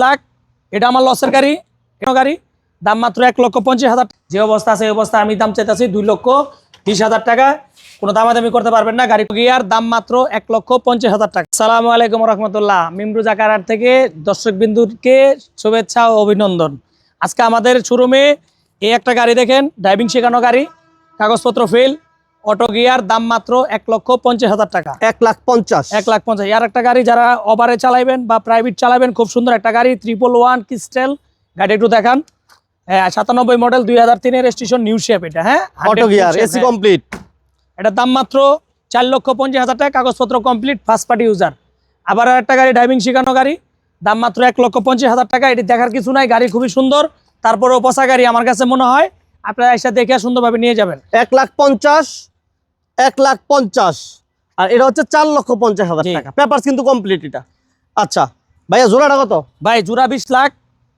লাখ। এটা আমার লসের গাড়ি গাড়ি। দাম মাত্র এক লক্ষ পঞ্চাশ হাজার যে অবস্থা আছে, এই অবস্থা আমি দাম চাইতেছি দুই লক্ষ বিশ হাজার টাকা। কোনো দামাদামি করতে পারবেন না গাড়ি গিয়ার, দাম মাত্র এক লক্ষ পঞ্চাশ হাজার টাকা। সালামু আলাইকুম রহমতুল্লাহ। মিমরুজা কারার থেকে দর্শক বিন্দুকে শুভেচ্ছা ও অভিনন্দন। আজকে আমাদের শোরুমে এই একটা গাড়ি দেখেন ড্রাইভিং শেখানো গাড়ি, কাগজপত্র ফেল অটো গিয়ার দাম মাত্র এক লক্ষ পঞ্চাশ হাজার টাকা। এক লাখ পঞ্চাশ। এক লাখ পঞ্চাশ। আর একটা গাড়ি যারা ওভারে চালাবেন বা প্রাইভেট চালাবেন খুব সুন্দর একটা গাড়ি ট্রিপল ওয়ান ক্রিস্টেল গাড়ি একটু দেখান। সাতানব্বই মডেল দুই হাজার তিনের স্টেশন নিউ শেপ এটা হ্যাঁ? অটো গিয়ার এসি হ্যাঁ। কমপ্লিট এটার দাম মাত্র চার লক্ষ পঞ্চাশ হাজার টাকা কাগজপত্র কমপ্লিট ফার্স্ট পার্টি ইউজার আবার একটা গাড়ি ড্রাইভিং শেখানো গাড়ি দাম মাত্র এক লক্ষ পঞ্চাশ হাজার টাকা। এটি দেখার কিছু নাই গাড়ি খুবই সুন্দর। তারপরেও পচা গাড়ি আমার কাছে মনে হয় আপনারা এসে দেখে সুন্দরভাবে নিয়ে যাবেন। এক লাখ পঞ্চাশ। এক লাখ পঞ্চাশ। আর এটা হচ্ছে চার লক্ষ পঞ্চাশ হাজার টাকা। পেপার কিন্তু কমপ্লিট এটা। আচ্ছা ভাইয়া জোড়াটা কত? ভাই জোড়া বিশ লাখ।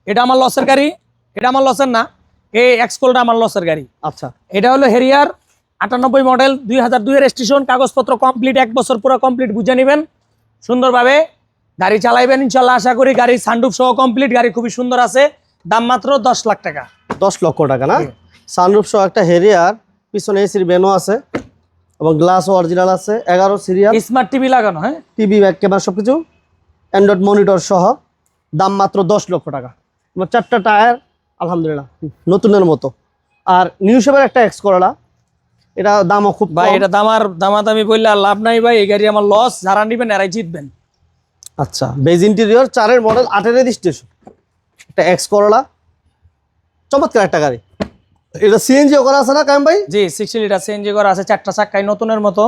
এটা আমার লসের গাড়ি। এটা আমার লসের না। এই এক্সকোলটা আমার লসের গাড়ি। আচ্ছা। এটা হলো হেরিয়ার আটানব্বই মডেল দুই হাজার দুইয়ের স্টেশন কাগজপত্র কমপ্লিট এক বছর পুরো কমপ্লিট বুঝে নেবেন। সুন্দরভাবে গাড়ি চালাইবেন ইনশাল্লাহ আশা করি গাড়ি সানরুফ সহ কমপ্লিট গাড়ি খুবই সুন্দর আছে। দাম মাত্র দশ লাখ টাকা। দশ লক্ষ টাকা না। সানরুফ সহ একটা হেরিয়ার পিছনে এসির বেনো আছে। এবং গ্লাস অরিজিনাল আছে এগারো সিরিয়াল স্মার্ট টিভি লাগানো হ্যাঁ? টিভি ব্যাক ক্যামেরা সব কিছু অ্যান্ড্রয়েড মনিটর সহ দাম মাত্র দশ লক্ষ টাকা। এবং চারটা টায়ার আলহামদুলিল্লাহ নতুনের মতো। আর নিউ শেপের একটা এক্স করলা এটা দামও খুব ভাই এটা দামার দামাদামি বললে আর লাভ নাই ভাই এই গাড়ি আমার লস যারা নিবেন এরাই জিতবেন। আচ্ছা বেজ ইন্টেরিয়র চারের মডেল আটের রেজিস্ট্রেশন একটা এক্স করলা চমৎকার একটা গাড়ি। এটা সিএনজিও করা আছে না কায়েম ভাই? জি সিক্সটি লিটার সিএনজি করা আছে চারটা চাক্কায় নতুনের মতো।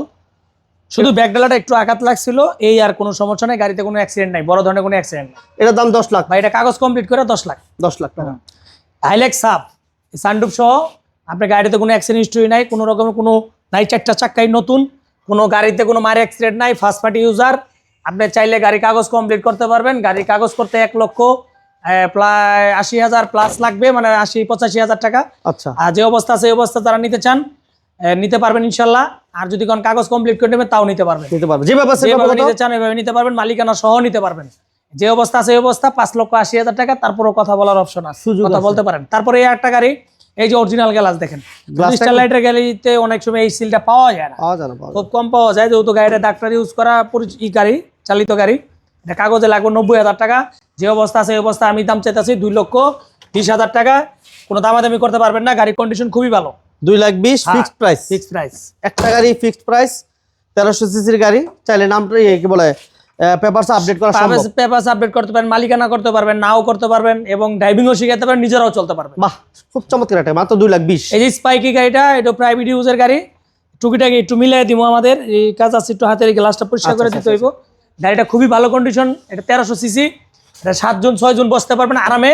শুধু ব্যাকডালাটা একটু আঘাত লাগছিল এই আর কোনো সমস্যা নেই গাড়িতে কোনো অ্যাক্সিডেন্ট নাই বড় ধরনের কোনো অ্যাক্সিডেন্ট নাই। এটার দাম দশ লাখ। ভাই এটা কাগজ কমপ্লিট করে দশ লাখ। দশ লাখ টাকা। হাইলেক্স সাপ সানডুপ সহ আপনার গাড়িতে কোনো অ্যাক্সিডেন্ট হিস্ট্রি নাই কোনো রকমের কোনো নাই চারটা চাক্কাই নতুন কোনো গাড়িতে কোনো মারে অ্যাক্সিডেন্ট নাই ফার্স্ট পার্টি ইউজার আপনি চাইলে গাড়ি কাগজ কমপ্লিট করতে পারবেন গাড়ি কাগজ করতে এক লক্ষ প্রায় আশি হাজার প্লাস লাগবে মানে আশি পঁচাশি হাজার টাকা। আচ্ছা। আর যে অবস্থা এই অবস্থা যারা নিতে চান নিতে পারবেন ইনশাল্লাহ। আর যদি কোন কাগজ কমপ্লিট করে নেবেন তাও নিতে পারবেন। নিতে যেভাবে নিতে চান এভাবে নিতে পারবেন। মালিকানা সহ নিতে পারবেন। যে অবস্থা আছে এই অবস্থা পাঁচ লক্ষ আশি হাজার টাকা। তারপরও কথা বলার অপশন আছে। কথা বলতে পারেন। তারপরে এই একটা গাড়ি এই যে অরিজিনাল গ্লাস দেখেন। গ্লাসটা লাইটের গাড়িতে অনেক সময় এই সিলটা পাওয়া যায় না। খুব কম পাওয়া যায়। যেহেতু গাড়িটা ডাক্তার ইউজ করা গাড়ি চালিত গাড়ি। কাগজে লাগবে নব্বই হাজার টাকা। যে অবস্থা আছে অবস্থা আমি দাম চাইতেছি দুই লক্ষ বিশ হাজার টাকা। কোনো দামাদামি করতে পারবেন না গাড়ির কন্ডিশন খুবই ভালো। দুই লাখ বিশ। ফিক্সড প্রাইস ফিক্সড প্রাইস একটা গাড়ি ফিক্সড প্রাইস তেরোশো সিসির গাড়ি। চাইলে নামটা ইয়ে কি বলে পেপারস আপডেট করা সম্ভব। পেপার আপডেট করতে পারেন মালিকানা করতে পারবেন নাও করতে পারবেন এবং ড্রাইভিংও শিখাতে পারেন নিজেরাও চলতে পারবেন। বাহ খুব চমৎকার একটা মাত্র দুই লাখ বিশ। এই যে স্পাইকি গাড়িটা এটা প্রাইভেট ইউজের গাড়ি। টুকিটাকি একটু মিলিয়ে দিব আমাদের এই কাজ আছে একটু হাতের গ্লাসটা পরিষ্কার আচ্ছা, করে আচ্ছা, দিতে হইব। গাড়িটা খুবই ভালো কন্ডিশন এটা তেরোশো সিসি এটা সাতজন ছয়জন বসতে পারবেন আরামে।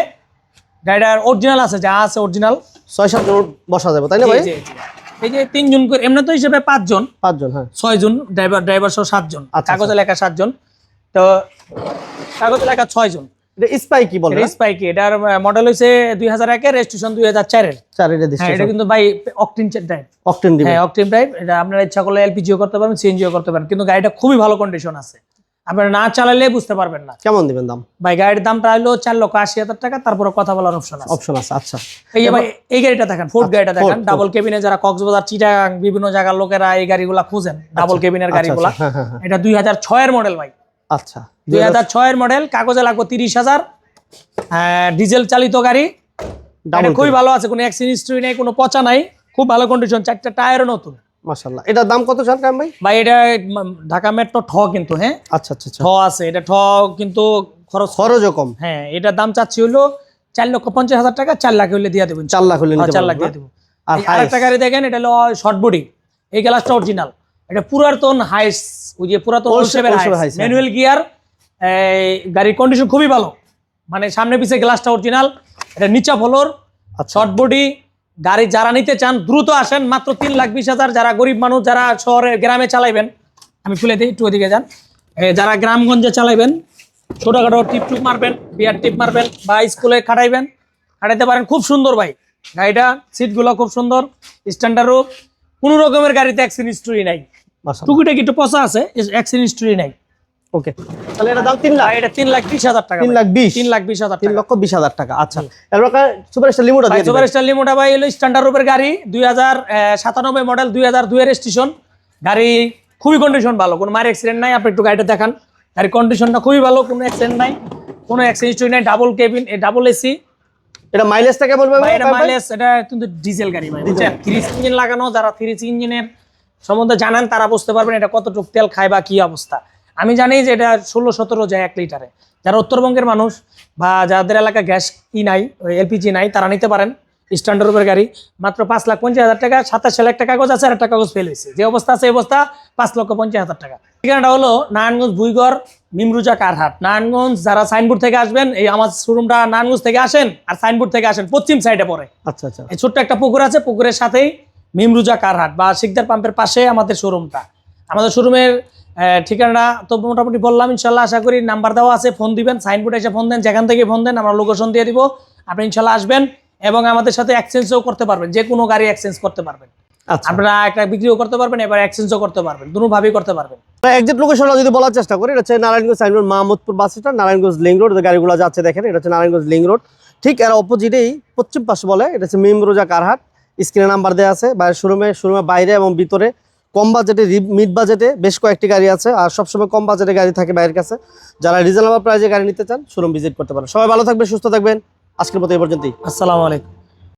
গাড়িটার অরিজিনাল আছে যা আছে অরিজিনাল ছয় সাত জন বসা যাবে তাই না ভাই? এই যে তিনজন করে এমনি তো হিসেবে পাঁচজন। পাঁচজন হ্যাঁ। ছয়জন ড্রাইভার ড্রাইভার সহ সাতজন। আচ্ছা, কাগজে লেখা সাতজন। তো কাগজে লেখা ছয়জন। এটা স্পাই কি বলে এটা স্পাইকি এটার মডেল হয়েছে দুই হাজার একের রেজিস্ট্রেশন দুই হাজার চারের। চার এটা এটা কিন্তু বাই অকটিন ড্রাইভ অকটেন দিবে। হ্যাঁ অকটিন ড্রাইভ এটা আপনারা ইচ্ছা করলে এলপিজিও করতে পারবেন সিএনজিও করতে পারেন কিন্তু গাড়িটা খুবই ভালো কন্ডিশন আছে। আপনারা না চালালে বুঝতে পারবেন না। কেমন দিবেন দাম? ভাই গাড়ির দামটা হলো চার লক্ষ আশি হাজার টাকা তারপরে কথা বলার অপশন আছে। অপশন আছে আচ্ছা। এই ভাই এই গাড়িটা দেখেন ফোর্ড গাড়িটা দেখেন ডাবল কেবিনে যারা কক্সবাজার চিটাগাং বিভিন্ন জায়গার লোকেরা এই গাড়িগুলা খুঁজেন ডাবল কেবিনের আচ্ছা, গাড়িগুলা। আচ্ছা, হ্যাঁ হ্যাঁ হ্যাঁ। এটা দুই হাজার ছয়ের মডেল ভাই। আচ্ছা দুই হাজার ছয়ের মডেল কাগজে লাগবে তিরিশ হাজার। ডিজেল চালিত গাড়ি। খুবই ভালো আছে কোনো অ্যাক্সিডেন্ট হিস্ট্রি নেই কোনো পচা নাই। খুব ভালো কন্ডিশন চারটা টায়ারও নতুন। মাশাআল্লাহ। এটার দাম কত চান কাম ভাই? ভাই এটা ঢাকা মেট্রো ঠ কিন্তু হ্যাঁ? আচ্ছা আচ্ছা আচ্ছা। ঠ আছে এটা ঠ কিন্তু খরচ খরচও কম। হ্যাঁ এটার দাম চাচ্ছি হলো চার লক্ষ পঞ্চাশ হাজার টাকা চার লাখ হলে দিয়ে দেবেন। চার লাখ হলে চার লাখ দিয়ে হ্যাঁ? দেবো। আর আরেকটা গাড়ি দেখেন এটা হলো শর্ট বডি এই গ্লাসটা অরিজিনাল এটা পুরাতন হাইস ওই যে পুরাতন হ্যাঁ। ম্যানুয়াল গিয়ার গাড়ির কন্ডিশন খুবই ভালো। মানে সামনে পিছে গ্লাসটা অরিজিনাল এটা নিচা ফলোর শর্ট বডি গাড়ি যারা নিতে চান দ্রুত আসেন। মাত্র তিন লাখ বিশ হাজার যারা গরিব মানুষ যারা শহরে গ্রামে চালাইবেন আমি খুলে দিই একটু ওদিকে যান। যারা গ্রামগঞ্জে চালাইবেন ছোটখাটো টিপ টুপ মারবেন বিয়ার টিপ মারবেন বা স্কুলে খাটাইবেন খাটাইতে পারেন। খুব সুন্দর ভাই। গাড়িটা সিটগুলো খুব সুন্দর স্ট্যান্ডার্ডও কোনো রকমের গাড়িতে অ্যাক্সিডেন্ট হিস্ট্রি নাই। টুকিটাকি একটু পচা আছে অ্যাক্সিডেন্ট হিস্ট্রি নাই। ওকে। তাহলে এটা দাম তিন লাখ। এটা তিন লাখ বিশ হাজার টাকা তিন লাখ বিশ। তিন লাখ বিশ হাজার তিন টাকা। লক্ষ বিশ হাজার টাকা। আচ্ছা। এরপর সুপার স্টার লিমোটা দিয়ে দিবেন। সুপার স্টার লিমোটা ভাই হলো স্ট্যান্ডার্ড রূপের গাড়ি দুই হাজার সাতানব্বই মডেল দুই হাজার দুইয়ের স্টেশন গাড়ি খুবই কন্ডিশন ভালো। কোনো মায়ের অ্যাক্সিডেন্ট নাই আপনি একটু গাড়িটা দেখান। গাড়ির কন্ডিশনটা খুবই ভালো কোনো অ্যাক্সিডেন্ট নাই। কোনো অ্যাক্সিডেন্ট নাই ডাবল কেবিন ডাবল এসি এটা মাইলেজটা পাবে ভাই? এটা মাইলেজ এটা কিন্তু ডিজেল গাড়ি ভাই। বুঝছেন? থ্রিজ ইঞ্জিন লাগানো যারা থ্রিজ ইঞ্জিনের সম্বন্ধে জানেন তারা বুঝতে পারবেন এটা কতটুকু তেল খায় বা কি অবস্থা। আমি জানি যে এটা ষোলো সতেরো যায় এক লিটারে। যারা উত্তরবঙ্গের মানুষ বা যাদের এলাকা গ্যাস ই নাই এলপিজি নাই তারা নিতে পারেন স্ট্যান্ডার্ড উপর গাড়ি। মাত্র পাঁচ লাখ পঞ্চাশ হাজার টাকা সাতাশ সালে একটা কাগজ আছে আর একটা কাগজ ফেল হয়েছে। যে অবস্থা আছে এই অবস্থা পাঁচ লক্ষ পঞ্চাশ হাজার টাকা। ঠিকানাটা হলো নারায়ণগঞ্জ ভুইগড় মিমরুজা কারহাট। নারায়ণগঞ্জ যারা সাইনবোর্ড থেকে আসবেন এই আমার শোরুমটা নারায়ণগঞ্জ থেকে আসেন আর সাইনবোর্ড থেকে আসেন পশ্চিম সাইডে পড়ে। আচ্ছা আচ্ছা। এই ছোট্ট একটা পুকুর আছে পুকুরের সাথেই মিমরুজা কারহাট বা শিকদার পাম্পের পাশে আমাদের শোরুমটা আমাদের শোরুমের ঠিকানা তো মোটামুটি বললাম ইনশাল্লাহ আশা করি নাম্বার দেওয়া আছে ফোন দিবেন সাইনবোর্ডে এসে ফোন দেন যেখান থেকে ফোন দেন আমরা লোকেশন দিয়ে দিব আপনি ইনশাল্লাহ আসবেন এবং আমাদের সাথে এক্সচেঞ্জও করতে পারবেন যে কোনো গাড়ি এক্সচেঞ্জ করতে পারবেন। আচ্ছা। আপনারা একটা বিক্রিও করতে পারবেন এবার এক্সচেঞ্জও করতে পারবেন দুভাবেই করতে পারবেন। লোকেশনটা যদি বলার চেষ্টা করি এটা হচ্ছে Narayanganj signboard Mahmudpur bus stand Narayanganj link road যে গাড়িগুলো যাচ্ছে দেখেন এটা হচ্ছে নারায়ণগঞ্জ লিং রোড ঠিক এর অপোজিটেই পশ্চিম পাশে বলে এটা হচ্ছে মিমরোজা কারহাট স্ক্রিনে নাম্বার দেওয়া আছে বাইরের শোরুমে শোরুমে বাইরে এবং ভিতরে। কম বাজেটে মিড বাজেটে বেশ কয়েকটি গাড়ি আছে, আর সবসময় কম বাজেটে গাড়ি থাকে বাইরের কাছে। যারা রিজনেবল প্রাইজে গাড়ি নিতে চান শোরুম ভিজিট করতে পারেন। সবাই ভালো থাকবেন, সুস্থ থাকবেন। আজকের মতো এই পর্যন্তই। আসসালামু আলাইকুম।